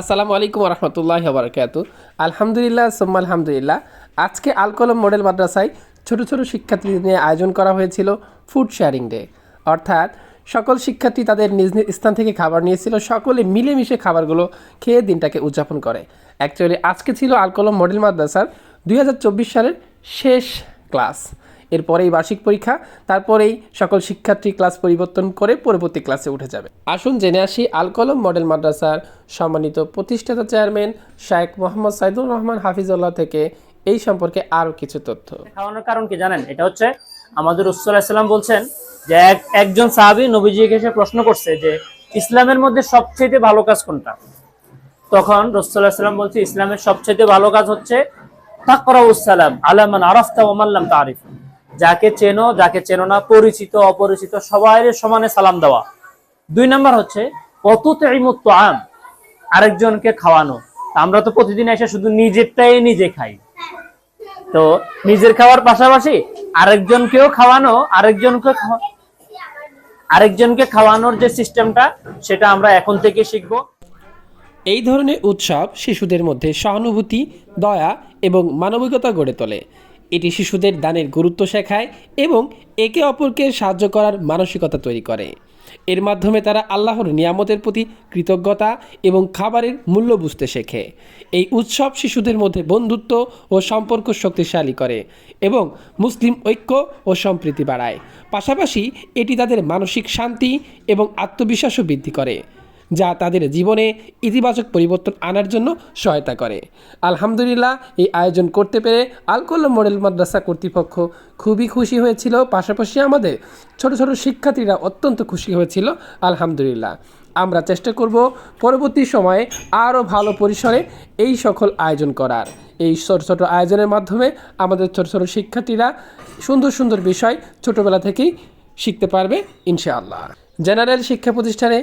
আসসালামু আলাইকুম রহমতুল্লাহ বারকাত আলহামদুলিল্লাহ, সোম্মা আলহামদুলিল্লাহ। আজকে আলকলম মডেল মাদ্রাসায় ছোট ছোট শিক্ষার্থীদের নিয়ে আয়োজন করা হয়েছিল ফুড শেয়ারিং ডে। অর্থাৎ সকল শিক্ষার্থী তাদের নিজ নিজ স্থান থেকে খাবার নিয়েছিল, সকলে মিলেমিশে খাবারগুলো খেয়ে দিনটাকে উদযাপন করে। অ্যাকচুয়ালি আজকে ছিল আলকলম মডেল মাদ্রাসার দু হাজার চব্বিশ সালের শেষ ক্লাস। এরপরেই বার্ষিক পরীক্ষা, তারপরেই সকল শিক্ষার্থী ক্লাস পরিবর্তন করে পরবর্তী ক্লাসে উঠে যাবে। আসুন জেনে আসি আলকলম মডেল মাদ্রাসার সম্মানিত প্রতিষ্ঠাতা চেয়ারম্যান শায়েখ মোহাম্মদ সাইদুর রহমান হাফিজুল্লাহ থেকে এই সম্পর্কে আরও কিছু তথ্য। খাওয়ানোর কারণ কি জানেন? এটা হচ্ছে আমাদের রসুল্লাহাম বলছেন যে এক, একজন সাহাবি নবীজিকে এসে প্রশ্ন করছে যে ইসলামের মধ্যে সবচেয়ে ভালো কাজ কোনটা? তখন রসুল্লাহাম বলছে, ইসলামের সবচেয়ে ভালো কাজ হচ্ছে তাকরাউসালাম আলামান আরফতা ওমাল্লাম তারিফ। যাকে চেনো যাকে চেনো না, পরিচিত, অপরিচিত সবাই সমানে সালাম দেওয়া। দুই নাম্বার হচ্ছে কত তেমত আম আরেকজনকে খাওয়ানো। আমরা তো প্রতিদিন এসে শুধু নিজেরটাই নিজে খাই। তো নিজের খাওয়ার পাশাপাশি আরেকজনকেও খাওয়ানো, আরেকজনকে আরেকজনকে খাওয়ানোর যে সিস্টেমটা, সেটা আমরা এখন থেকে শিখব। এই ধরনের উৎসব শিশুদের মধ্যে সহানুভূতি, দয়া এবং মানবিকতা গড়ে তোলে। এটি শিশুদের দানের গুরুত্ব শেখায় এবং একে অপরকে সাহায্য করার মানসিকতা তৈরি করে। এর মাধ্যমে তারা আল্লাহর নিয়ামতের প্রতি কৃতজ্ঞতা এবং খাবারের মূল্য বুঝতে শেখে। এই উৎসব শিশুদের মধ্যে বন্ধুত্ব ও সম্পর্ক শক্তিশালী করে এবং মুসলিম ঐক্য ও সম্প্রীতি বাড়ায়। পাশাপাশি এটি তাদের মানসিক শান্তি এবং আত্মবিশ্বাসও বৃদ্ধি করে। যা তাদের জীবনে ইতিবাচক পরিবর্তন আনার জন্য সহায়তা করে। আলহামদুলিল্লাহ, এই আয়োজন করতে পেরে আলকোল্লা মডেল মাদ্রাসা কর্তৃপক্ষ খুবই খুশি হয়েছিল। পাশাপাশি আমাদের ছোট ছোট শিক্ষার্থীরা অত্যন্ত খুশি হয়েছিল। আলহামদুলিল্লাহ। আমরা চেষ্টা করব পরবর্তী সময়ে আরও ভালো পরিসরে এই সকল আয়োজন করার। এই ছোট ছোট আয়োজনের মাধ্যমে আমাদের ছোট ছোট শিক্ষার্থীরা সুন্দর সুন্দর বিষয় ছোটোবেলা থেকেই শিখতে পারবে, ইনশাআল্লাহ। জেনারেল শিক্ষা প্রতিষ্ঠানে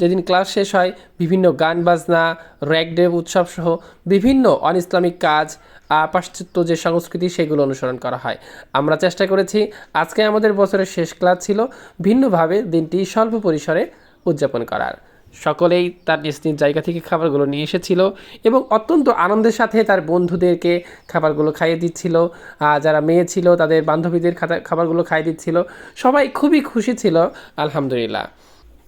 যেদিন ক্লাস শেষ হয়, বিভিন্ন গান বাজনা র্যাক ডে উৎসব সহ বিভিন্ন অন ইসলামিক কাজ পাশ্চাত্য যে সংস্কৃতি সেগুলো অনুসরণ করা হয়। আমরা চেষ্টা করেছি, আজকে আমাদের বছরের শেষ ক্লাস ছিল, ভিন্নভাবে দিনটি স্বল্প পরিসরে উদযাপন করার। সকলেই তার নিজ নিজ জায়গা থেকে খাবারগুলো নিয়ে এসেছিল এবং অত্যন্ত আনন্দের সাথে তার বন্ধুদেরকে খাবারগুলো খাইয়ে দিচ্ছিল। যারা মেয়ে ছিল, তাদের বান্ধবীদের খাবারগুলো খাইয়ে দিচ্ছিল। সবাই খুবই খুশি ছিল, আলহামদুলিল্লাহ।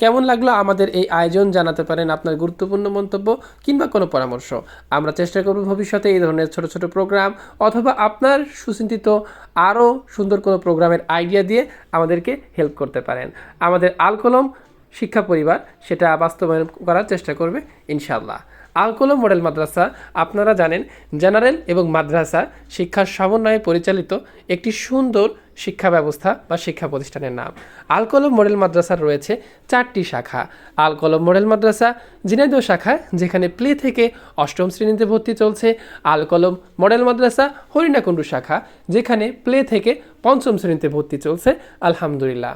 কেমন লাগল আমাদের এই আয়োজন? জানাতে পারেন আপনার গুরুত্বপূর্ণ মন্তব্য কিংবা কোনো পরামর্শ। আমরা চেষ্টা করব ভবিষ্যতে এই ধরনের ছোট ছোট প্রোগ্রাম অথবা আপনার সুচিন্তিত আরও সুন্দর কোনো প্রোগ্রামের আইডিয়া দিয়ে আমাদেরকে হেল্প করতে পারেন। আমাদের আলকলম শিক্ষা পরিবার সেটা বাস্তবায়ন করার চেষ্টা করবে ইনশাল্লাহ আলকলম মডেল মাদ্রাসা, আপনারা জানেন, জেনারেল এবং মাদ্রাসা শিক্ষার সমন্বয়ে পরিচালিত একটি সুন্দর শিক্ষা ব্যবস্থা বা শিক্ষা প্রতিষ্ঠানের নাম। আলকলম মডেল মাদ্রাসার রয়েছে চারটি শাখা। আলকলম মডেল মাদ্রাসা ঝিনাইদহ শাখা, যেখানে প্লে থেকে অষ্টম শ্রেণীতে ভর্তি চলছে। আলকলম মডেল মাদ্রাসা হরিণাকুণ্ডু শাখা, যেখানে প্লে থেকে পঞ্চম শ্রেণীতে ভর্তি চলছে। আলহামদুলিল্লাহ।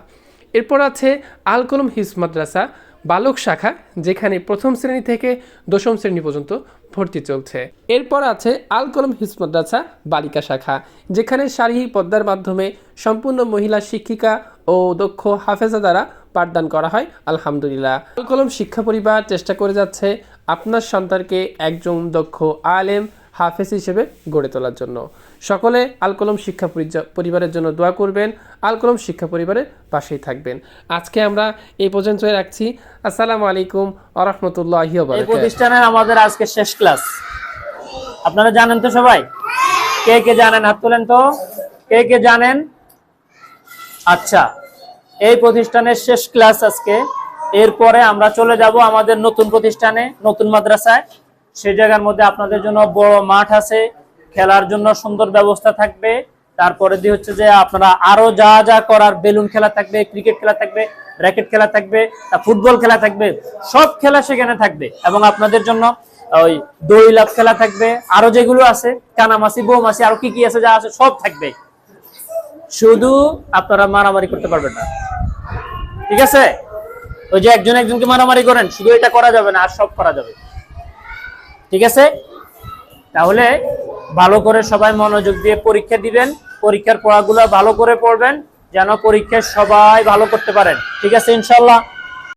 এরপর আছে আল কলম হিস মাদ্রাসা, বালক শাখা, যেখানে প্রথম শ্রেণি থেকে দশম শ্রেণি পর্যন্ত ভর্তি চলছে। এরপর আছে আল কলম হিস মাদ্রাসা, বালিকা শাখা, যেখানে শারীরিক পদ্মার মাধ্যমে সম্পূর্ণ মহিলা শিক্ষিকা ও দক্ষ হাফেজা দ্বারা পাঠদান করা হয়। আলহামদুলিল্লাহ। আল কলম শিক্ষা পরিবার চেষ্টা করে যাচ্ছে আপনার সন্তানকে একজন দক্ষ আলেম হাফেজ হিসেবে গড়ে তোলার জন্য। সকলে আলকলম শিক্ষা পরিবারের জন্য দোয়া করবেন আলকলম শিক্ষা পরিবারের পাশেই থাকবেন। আজকে আমরা এই পর্যন্ত রাখছি। আসসালামু আলাইকুম আরহামতুল্লাহ প্রতিষ্ঠানের আমাদের আজকে শেষ ক্লাস। আপনারা জানেন তো সবাই? কে কে জানেন? হাত তোলেন তো। কে কে জানেন? আচ্ছা এই প্রতিষ্ঠানের শেষ ক্লাস আজকে। এরপরে আমরা চলে যাব আমাদের নতুন প্রতিষ্ঠানে নতুন মাদ্রাসায়। সেই জায়গার মধ্যে আপনাদের জন্য বড় মাঠ আছে, খেলার জন্য সুন্দর ব্যবস্থা থাকবে। তারপরে দিয়ে হচ্ছে যে আপনারা আরও যা যা করার বেলুন খেলা থাকবে, ক্রিকেট খেলা থাকবে, র্যাকেট খেলা থাকবে ফুটবল খেলা থাকবে, সব খেলা সেখানে থাকবে। এবং আপনাদের জন্য ওই দড়ি লাভ খেলা থাকবে, আরও যেগুলো আছে কানামাসি বৌমাসি আরও কি কি আছে যা আছে সব থাকবে। শুধু আপনারা মারামারি করতে পারবেন না। ঠিক আছে? ওই যে একজন একজনকে মারামারি করেন, শুধু এটা করা যাবে না, আর সব করা যাবে। ঠিক আছে? তাহলে ভালো করে সবাই মনোযোগ দিয়ে পরীক্ষা দিবেন। পরীক্ষার পড়াগুলো ভালো করে পড়বেন, যেন পরীক্ষায় সবাই ভালো করতে পারেন। ঠিক আছে, ইনশাল্লাহ?